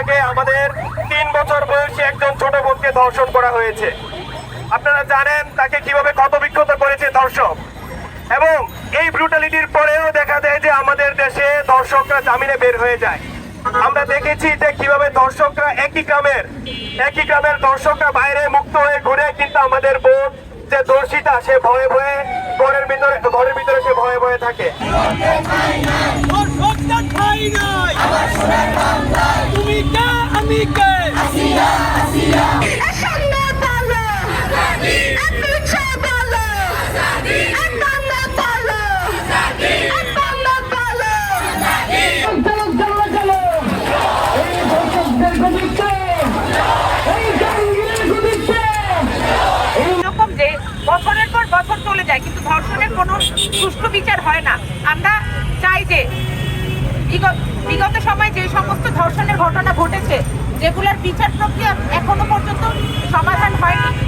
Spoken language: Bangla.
আগে আমাদের তিন বছর বয়সী একজন ছোট বোনকে ধর্ষণ করা হয়েছে। আপনারা জানেন তাকে কীভাবে কত ক্ষতবিক্ষত করেছে ধর্ষক। এবং এই ব্রুটালিটির পরেও দেখা যায় যে আমাদের দেশে দর্শকরা জামিনে বের হয়ে যায়। আমরা দেখেছি যে কীভাবে দর্শকরা একই গ্রামের একই গ্রামের দর্শকরা বাইরে মুক্ত হয়ে ঘুরে, কিন্তু আমাদের বোন যে দর্শিতা সে ভয়ে ভয়ে ঘরের ভিতরে ঘরের ভিতরে সে ভয়ে ভয়ে থাকে। বছর চলে যায়, কিন্তু ধর্ষণের কোনো সুষ্ঠু বিচার হয় না। আমরা চাই যে বিগত সময়ে যে সমস্ত ধর্ষণের যেগুলোর বিচার প্রক্রিয়া এখনও পর্যন্ত সমাধান হয়নি।